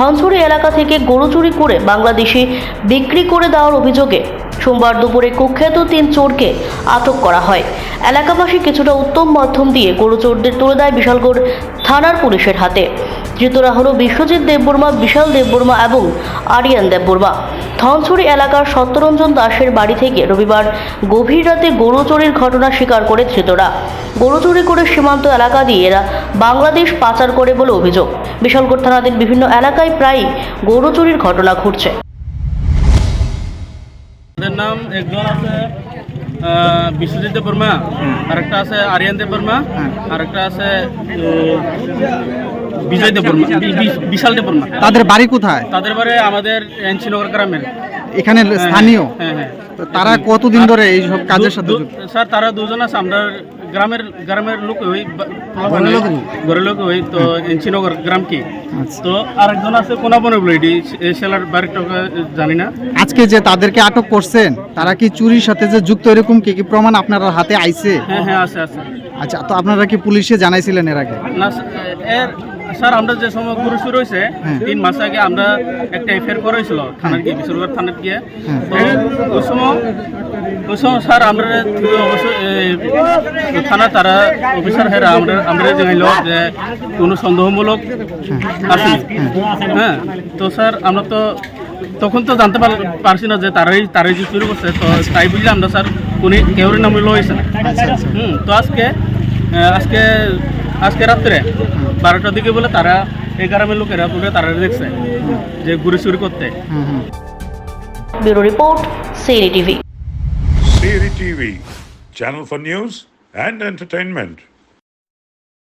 ধনসুরি এলাকা থেকে গরু চুরি করে বাংলাদেশে বিক্রি করে দেওয়ার অভিযোগে সোমবার দুপুরে কুখ্যাত তিন চোরকে আটক করা হয়। এলাকাবাসী কিছুটা উত্তম মাধ্যম দিয়ে গরু চোরদের তুলে দেয় বিশালগড় থানার পুলিশের হাতে। ধৃতরা হল বিশ্বজিৎ দেববর্মা, বিশাল দেববর্মা এবং আরিয়ান দেববর্মা। ধনছড়ি এলাকার সত্যরঞ্জন দাসের বাড়ি থেকে রবিবার গভীর রাতে গরু চুরির ঘটনা স্বীকার করে ধৃতরা। গরু চুরি করে সীমান্ত এলাকা দিয়ে এরা বাংলাদেশ পাচার করে বলে অভিযোগ। বিশালগড় থানাদের বিভিন্ন এলাকায় প্রায়ই গরু চুরির ঘটনা ঘটছে। তাদের নাম একজন আছে বিশ্বজিৎ দেববর্মা আরেকটা আছে আরিয়ান দেববর্মা আরেকটা আছে বিজয় দেববর্মা বি- বি- বিশাল দেববর্মা তাদের বাড়ি কোথায়? তাদের বারে আমাদের এনসিনগর গ্রামের। এখানে স্থানীয়? হ্যাঁ হ্যাঁ তারা কতদিন ধরে এই সব কাজের সাথে স্যার তারা দুজন আছে আমরা গ্রামের গ্রামের লোক হই ঘরের লোক হই তো এনসিনগর গ্রাম কি? আচ্ছা। তো আরেকজন আছে কোনাবনে বলে সেলার বাড়িটা জানি না। আজকে যে তাদেরকে আটক করছেন তারা কি চুরির সাথে যে যুক্ত এরকম কি কি প্রমাণ আপনার হাতে আইছে? হ্যাঁ হ্যাঁ আছে আছে। আচ্ছা তো আপনারা কি পুলিশে জানাইছিলেন এর আগে? না স্যার, এর স্যার আমরা যে সময় শুরু হয়েছে হ্যাঁ। তিন মাস আগে আমরা একটা এফআইআর করেছিল থানার গিয়ে বিশ্বরগড় থানার গিয়ে। হ্যাঁ। তো ওই সময় ওই সময় স্যার আমরা থানা তারা অফিসার হেরা আমরা আমরা জানাইল যে কোনো সন্দেহমূলক আছে। হ্যাঁ। তো স্যার আমরা তো তখন তো জানতে পার- পারছি না যে তারাই তারাই যে শুরু করছে তো তাই বুঝলে আমরা স্যার কোন কেউর নাম লইছে না। হুম তো আজকে আজকে আজকে রাত্রে বারোটার দিকে বলে তারা এই গ্রামের লোকেরা পুরো তারা দেখছে যে ঘুরে চুরি করতে হুম হুম bureau report Siri TV Siri TV, channel for news and entertainment.